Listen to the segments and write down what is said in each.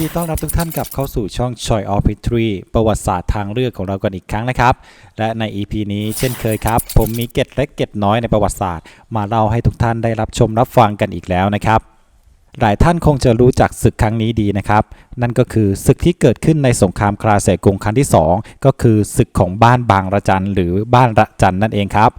ดีต้อนรับทุกท่านกลับเข้าสู่ช่อง Choi of History ประวัติศาสตร์ทางเลือกของเรากันอีกครั้งนะครับ และใน EP นี้เช่นเคยครับ ผมมีเก็ดเล็กเก็ดน้อยในประวัติศาสตร์ มาเล่าให้ทุกท่านได้รับชมรับฟังกันอีกแล้วนะครับ หลายท่านคงจะรู้จักศึกครั้งนี้ดีนะครับ นั่นก็คือศึกที่เกิดขึ้นในสงครามคราเสกงครั้งที่ 2 ก็คือศึกของบ้านบางระจันหรือบ้านระจันนั่นเองครับ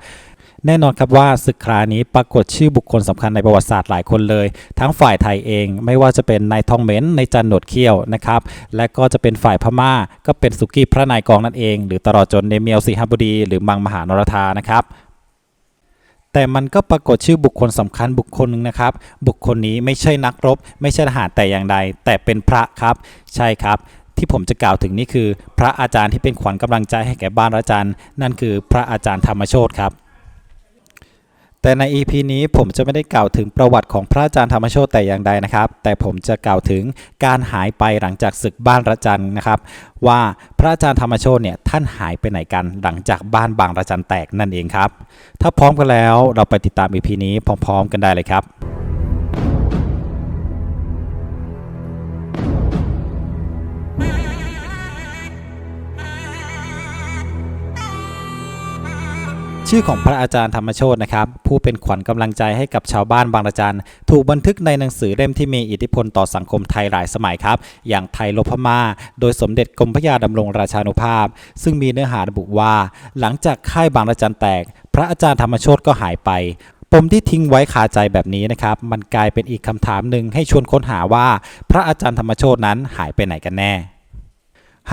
แน่นอนครับว่าศึกครานี้ปรากฏชื่อบุคคลสำคัญในประวัติศาสตร์หลายคนเลย ทั้งฝ่ายไทยเอง ไม่ว่าจะเป็นนายทองเหม็นในจันหนวดเขี้ยวนะครับ และก็จะเป็นฝ่ายพม่า ก็เป็นสุกี้พระนายกองนั่นเอง หรือตลอดจนเนเมียวสีหบดี หรือมังมหานรธานะครับแต่มันก็ปรากฏชื่อบุคคลสำคัญบุคคลหนึ่งนะครับ บุคคลนี้ไม่ใช่นักรบ ไม่ใช่ทหารแต่อย่างใด แต่เป็นพระครับ ใช่ครับ ที่ผมจะกล่าวถึงนี่คือ พระอาจารย์ที่เป็นขวัญกำลังใจให้แก่บ้านระจันนั่นคือพระอาจารย์ธรรมโชตครับ แต่ใน EP นี้ผมจะไม่ได้กล่าวถึงประวัติของพระอาจารย์ธรรมโชตแต่อย่างใดนะครับ แต่ผมจะกล่าวถึงการหายไปหลังจากศึกบ้านระจันนะครับ ว่าพระอาจารย์ธรรมโชตเนี่ยท่านหายไปไหนกันหลังจากบ้านบางระจันแตกนั่นเองครับ ถ้าพร้อมกันแล้วเราไปติดตาม EP นี้พร้อม ๆ กันได้เลยครับ ชื่อของพระอาจารย์ธรรมโชตนะครับผู้เป็นขวัญกำลังใจให้กับชาวบ้านบางระจันถูกบันทึกในหนังสือเล่มที่มีอิทธิพลต่อสังคมไทยหลายสมัยครับ อย่างไทยลบพม่า โดยสมเด็จกรมพระยาดำรงราชานุภาพ ซึ่งมีเนื้อหาระบุว่า หลังจากค่ายบางระจันแตก พระอาจารย์ธรรมโชตก็หายไปปมที่ทิ้งไว้คาใจแบบนี้นะครับ มันกลายเป็นอีกคำถามหนึ่งให้ชวนค้นหาว่า พระอาจารย์ธรรมโชตนั้นหายไปไหนกันแน่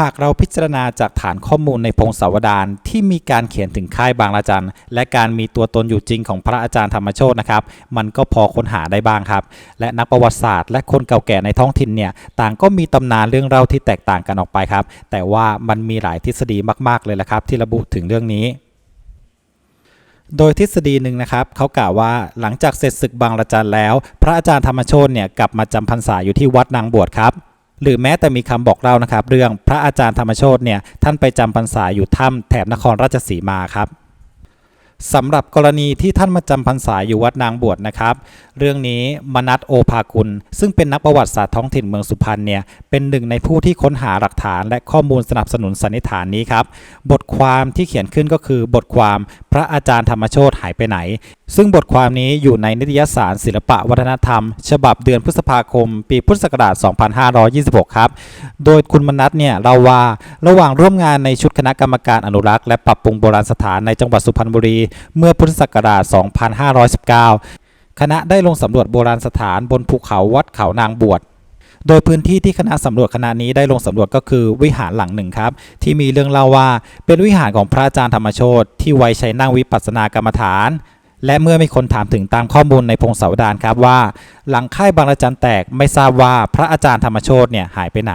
หากเราพิจารณาจากฐานข้อมูลในพงศาวดารที่มีการเขียนถึงค่ายบางระจันและการมีตัวตนอยู่จริงของพระอาจารย์ธรรมโชตนะครับ มันก็พอค้นหาได้บ้างครับ และนักประวัติศาสตร์ และคนเก่าแก่ในท้องถิ่นเนี่ยต่างก็มีตำนานเรื่องเล่าที่แตกต่างกันออกไปครับ แต่ว่ามันมีหลายทฤษฎีมาก ๆเลยละครับ ที่ระบุถึงเรื่องนี้โดยทฤษฎีหนึ่งนะครับเขากล่าวว่าหลังจากเสร็จศึกบางระจันแล้ว พระอาจารย์ธรรมโชตเนี่ยกลับมาจำพรรษาอยู่ที่วัดนางบวชครับ หรือแม้แต่มีคำบอกเล่านะครับ เรื่องพระอาจารย์ธรรมโชตเนี่ยท่านไปจำพรรษาอยู่ถ้ำแถบนครราชสีมาครับ สำหรับกรณีที่ท่านมาจำพรรษาอยู่วัดนางบวชนะครับ เรื่องนี้มนัทโอภากุล ซึ่งเป็นนักประวัติศาสตร์ท้องถิ่นเมืองสุพรรณเนี่ยเป็นหนึ่งในผู้ที่ค้นหาหลักฐานและข้อมูลสนับสนุนสันนิษฐานนี้ครับบทความที่เขียนขึ้นก็คือบทความพระอาจารย์ธรรมโชตหายไปไหน ซึ่งบทความนี้อยู่ในนิตยสารศิลปะวัฒนธรรม ฉบับเดือนพฤษภาคม ปีพุทธศักราช 2526 ครับ โดยคุณมนัทเนี่ยเล่าว่าระหว่างร่วมงานในชุดคณะกรรมการอนุรักษ์และปรับปรุงโบราณสถานในจังหวัดสุพรรณบุรีเมื่อพุทธศักราช 2519 คณะได้ลงสำรวจโบราณสถานบนภูเขาวัดเขานางบวช โดยพื้นที่ที่คณะสำรวจคณะนี้ได้ลงสำรวจก็คือวิหารหลังหนึ่งครับ ที่มีเรื่องเล่าว่า เป็นวิหารของพระอาจารย์ธรรมโชตที่ไว้ใช้นั่งวิปัสสนากรรมฐานและเมื่อมีคนถามถึงตามข้อมูลในพงศาวดารครับว่า หลังค่ายบางระจันแตกไม่ทราบว่าพระอาจารย์ธรรมโชตเนี่ยหายไปไหน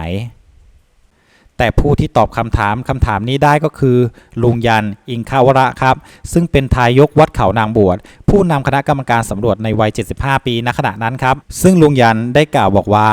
แต่ผู้ที่ตอบคำถามคำถามนี้ได้ก็คือ ลุงยัน อิงคาวระครับ ซึ่งเป็นทายกวัดเขานางบวช ผู้นำคณะกรรมการสำรวจในวัย 75 ปีณขณะนั้นครับ ซึ่งลุงยันได้กล่าวบอกว่า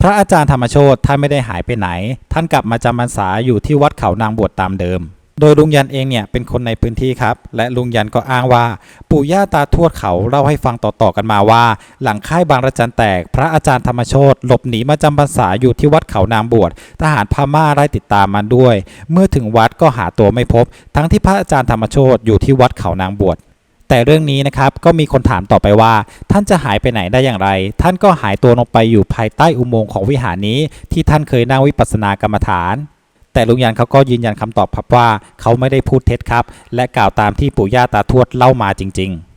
พระอาจารย์ธรรมโชตท่านไม่ได้หายไปไหน ท่านกลับมาจำพรรษาอยู่ที่วัดเขานางบวชตามเดิม โดยลุงยันเองเนี่ยเป็นคนในพื้นที่ครับ และลุงยันก็อ้างว่า ปู่ย่าตาทวดเขาเล่าให้ฟังต่อๆกันมาว่า หลังค่ายบางระจันแตก พระอาจารย์ธรรมโชตหลบหนีมาจำพรรษาอยู่ที่วัดเขานางบวชทหารพม่าไล่ติดตามมาด้วย เมื่อถึงวัดก็หาตัวไม่พบ ทั้งที่พระอาจารย์ธรรมโชตอยู่ที่วัดเขานางบวชแต่เรื่องนี้นะครับก็มีคนถามต่อไปว่า ท่านจะหายไปไหนได้อย่างไร ท่านก็หายตัวลงไปอยู่ภายใต้อุโมงค์ของวิหารนี้ ที่ท่านเคยนั่งวิปัสสนากรรมฐาน แต่ลุงยันเขาก็ยืนยันคำตอบครับว่าเขาไม่ได้พูดเท็จครับ และกล่าวตามที่ปู่ย่าตาทวดเล่ามาจริง ๆ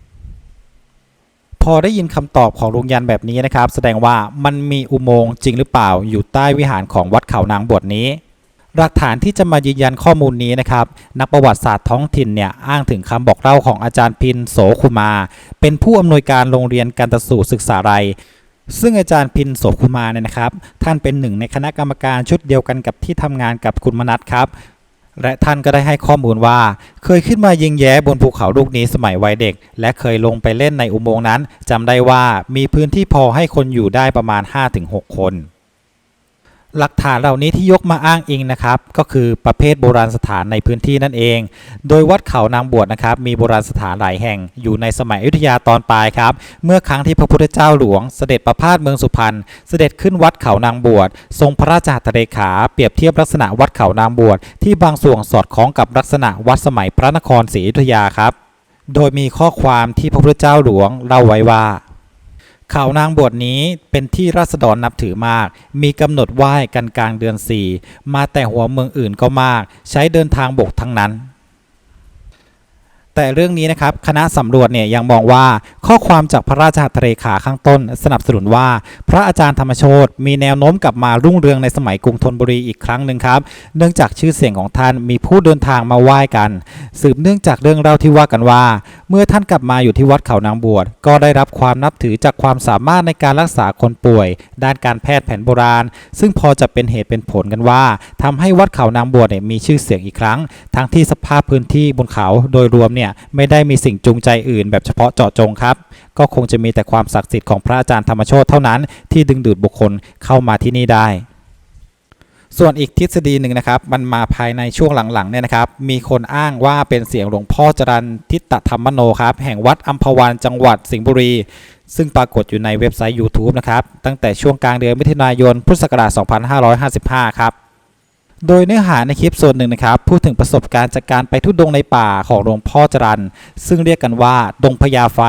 พอได้ยินคำตอบของลุงยันแบบนี้นะครับ แสดงว่ามันมีอุโมงค์จริงหรือเปล่าอยู่ใต้วิหารของวัดเขานางบวชนี้ หลักฐานที่จะมายืนยันข้อมูลนี้นะครับ นักประวัติศาสตร์ท้องถิ่นเนี่ยอ้างถึงคำบอกเล่าของอาจารย์พินโสคุมา เป็นผู้อำนวยการโรงเรียนการตสูศึกษาไร ซึ่งอาจารย์พินโสคุมาเนี่ยนะครับ ท่านเป็นหนึ่งในคณะกรรมการชุดเดียวกันกับที่ทำงานกับคุณมนัทครับและท่านก็ได้ให้ข้อมูลว่า เคยขึ้นมายิงแย้บนภูเขาลูกนี้สมัยวัยเด็ก และเคยลงไปเล่นในอุโมงค์นั้นจำได้ว่ามีพื้นที่พอให้คนอยู่ได้ประมาณ 5-6 คน หลักฐานเหล่านี้ที่ยกมาอ้างอิงนะครับ ก็คือประเภทโบราณสถานในพื้นที่นั่นเอง โดยวัดเขานางบวชนะครับ มีโบราณสถานหลายแห่งอยู่ในสมัยอยุธยาตอนปลายครับ เมื่อครั้งที่พระพุทธเจ้าหลวง เสด็จประพาสเมืองสุพรรณเสด็จขึ้นวัดเขานางบวชทรงพระราชหัตถเลขาเปรียบเทียบลักษณะวัดเขานางบวชที่บางส่วนสอดคล้องกับลักษณะวัดสมัยพระนครศรีอยุธยาครับ โดยมีข้อความที่พระพุทธเจ้าหลวงเล่าไว้ว่า เขานางบวชนี้เป็นที่ราษฎรนับถือมาก มีกำหนดไหว้กันกลางเดือนสี่มาแต่หัวเมืองอื่นก็มาก ใช้เดินทางบกทั้งนั้น แต่เรื่องนี้นะครับคณะสำรวจเนี่ยยังมองว่าข้อความจากพระราชหัตถเลขาข้างต้น สนับสนุนว่า พระอาจารย์ธรรมโชตมีแนวโน้มกลับมารุ่งเรืองในสมัยกรุงธนบุรีอีกครั้งหนึ่งครับ เนื่องจากชื่อเสียงของท่านมีผู้เดินทางมาไหว้กัน สืบเนื่องจากเรื่องเล่าที่ว่ากันว่า เมื่อท่านกลับมาอยู่ที่วัดเขานางบวชก็ได้รับความนับถือจากความสามารถในการรักษาคนป่วย ด้านการแพทย์แผนโบราณ ซึ่งพอจะเป็นเหตุเป็นผลกันว่าทำให้วัดเขานางบวชเนี่ยมีชื่อเสียงอีกครั้ง ทั้งที่สภาพพื้นที่บนเขาโดยรวมเนี่ยไม่ได้มีสิ่งจูงใจอื่นแบบเฉพาะเจาะจงครับ ก็คงจะมีแต่ความศักดิ์สิทธิ์ของพระอาจารย์ธรรมโชตเท่านั้นที่ดึงดูดบุคคลเข้ามาที่นี่ได้ส่วนอีกทฤษฎีหนึ่งนะครับ มันมาภายในช่วงหลังๆเนี่ยนะครับ มีคนอ้างว่าเป็นเสียงหลวงพ่อจรันทิตตธรรมโนครับ แห่งวัดอัมพวันจังหวัดสิงห์บุรี ซึ่งปรากฏอยู่ในเว็บไซต์ YouTube นะครับ ตั้งแต่ช่วงกลางเดือนมิถุนายนพุทธศักราช 2555 ครับ โดยเนื้อหาในคลิปส่วนหนึ่งนะครับพูดถึงประสบการณ์จากการไปทุดงในป่าของหลวงพ่อจรันซึ่งเรียกกันว่าดงพญาไฟ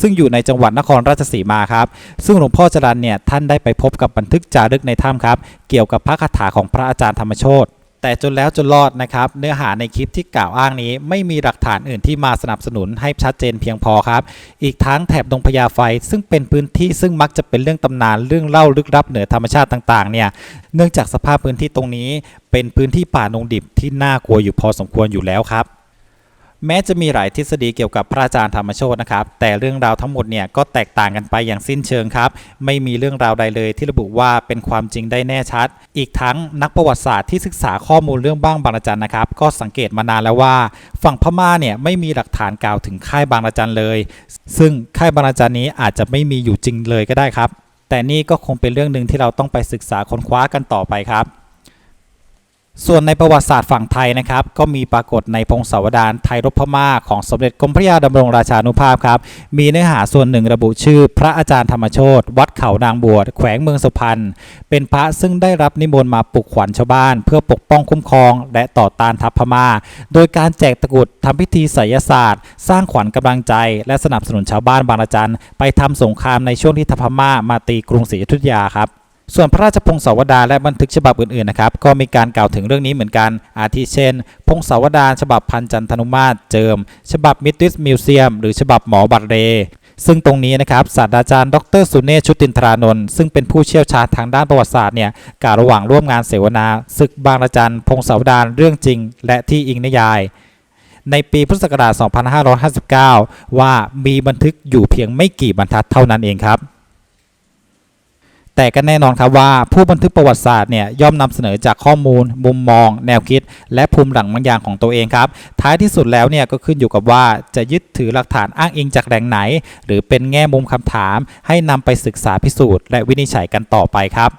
ซึ่งอยู่ในจังหวัดนครราชสีมาครับ ซึ่งหลวงพ่อจรันเนี่ยท่านได้ไปพบกับบันทึกจารึกในถ้ำครับ เกี่ยวกับพระคาถาของพระอาจารย์ธรรมโชต แต่จนแล้วจนรอดนะครับ เนื้อหาในคลิปที่กล่าวอ้างนี้ ไม่มีหลักฐานอื่นที่มาสนับสนุนให้ชัดเจนเพียงพอครับ อีกทั้งแถบดงพญาไฟ ซึ่งเป็นพื้นที่ซึ่งมักจะเป็นเรื่องตำนานเรื่องเล่าลึกลับเหนือธรรมชาติต่างๆ เนี่ยเนื่องจากสภาพพื้นที่ตรงนี้ เป็นพื้นที่ป่าดงดิบที่น่ากลัวอยู่พอสมควรอยู่แล้วครับ แม้จะมีหลายทฤษฎีเกี่ยวกับพระอาจารย์ธรรมโชตนะครับ แต่เรื่องราวทั้งหมดเนี่ยก็แตกต่างกันไปอย่างสิ้นเชิงครับ ไม่มีเรื่องราวใดเลยที่ระบุว่าเป็นความจริงได้แน่ชัด อีกทั้งนักประวัติศาสตร์ที่ศึกษาข้อมูลเรื่องบ้างบางระจันนะครับ ก็สังเกตมานานแล้วว่า ฝั่งพม่าเนี่ยไม่มีหลักฐานกล่าวถึงค่ายบางระจันเลย ซึ่งค่ายบางระจันนี้อาจจะไม่มีอยู่จริงเลยก็ได้ครับ แต่นี่ก็คงเป็นเรื่องหนึ่งที่เราต้องไปศึกษาค้นคว้ากันต่อไปครับ ส่วนในประวัติศาสตร์ฝั่งไทยนะครับ ก็มีปรากฏในพงศาวดารไทยรบพม่าของสมเด็จกรมพระยาดำรงราชานุภาพครับ มีเนื้อหาส่วนหนึ่งระบุชื่อ พระอาจารย์ธรรมโชตวัดเขานางบวชแขวงเมืองสุพรรณเป็นพระซึ่งได้รับนิมนต์มาปลุกขวัญชาวบ้าน เพื่อปกป้องคุ้มครอง และต่อต้านทัพพม่า โดยการแจกตะกุดทำพิธีไสยศาสตร์ สร้างขวัญกำลังใจ และสนับสนุนชาวบ้านบางระจันไปทำสงครามในช่วงที่ทัพพม่ามาตีกรุงศรีอยุธยาครับ ส่วนพระราชพงศาวดารและบันทึกฉบับอื่นๆนะครับก็มีการกล่าวถึงเรื่องนี้เหมือนกัน อาทิเช่น พงศาวดารฉบับพันจันทนุมาตรเจิม ฉบับมิตริสมิวเซียม หรือฉบับหมอบัตเร ซึ่งตรงนี้นะครับศาสตราจารย์ดรสุเนศชุตินทรานนท์ซึ่งเป็นผู้เชี่ยวชาญทางด้านประวัติศาสตร์เนี่ยกล่าวระหว่างร่วมงานเสวนาศึกบางระจันพงศาวดารเรื่องจริง และที่อิงนิยายในปีพุทธศักราช 2559 ว่ามีบันทึกอยู่เพียงไม่กี่บรรทัดเท่านั้นเองครับ แต่ก็แน่นอนครับว่าผู้บันทึกประวัติศาสตร์เนี่ยย่อมนำเสนอจากข้อมูล มุมมอง แนวคิด และภูมิหลังบางอย่างของตัวเองครับ ท้ายที่สุดแล้วเนี่ยก็ขึ้นอยู่กับว่าจะยึดถือหลักฐานอ้างอิงจากแหล่งไหน หรือเป็นแง่มุมคำถาม ให้นำไปศึกษาพิสูจน์และวินิจฉัยกันต่อไปครับ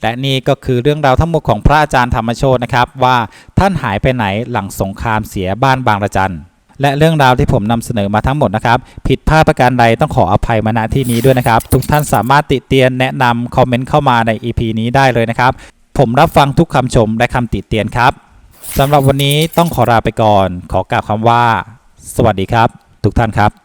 และนี่ก็คือเรื่องราวทั้งหมดของพระอาจารย์ธรรมโชตนะครับ ว่าท่านหายไปไหนหลังสงครามเสียบ้านบางระจัน และเรื่องราวที่ผมนำเสนอมาทั้งหมดนะครับ ผิดพลาดประการใดต้องขออภัยมาณที่นี้ด้วยนะครับ ทุกท่านสามารถติเตียนแนะนำคอมเมนต์เข้ามาใน EP นี้ได้เลยนะครับ ผมรับฟังทุกคำชมและคำติเตียนครับสำหรับวันนี้ต้องขอลาไปก่อน ขอกล่าวคำว่า สวัสดีครับ ทุกท่านครับ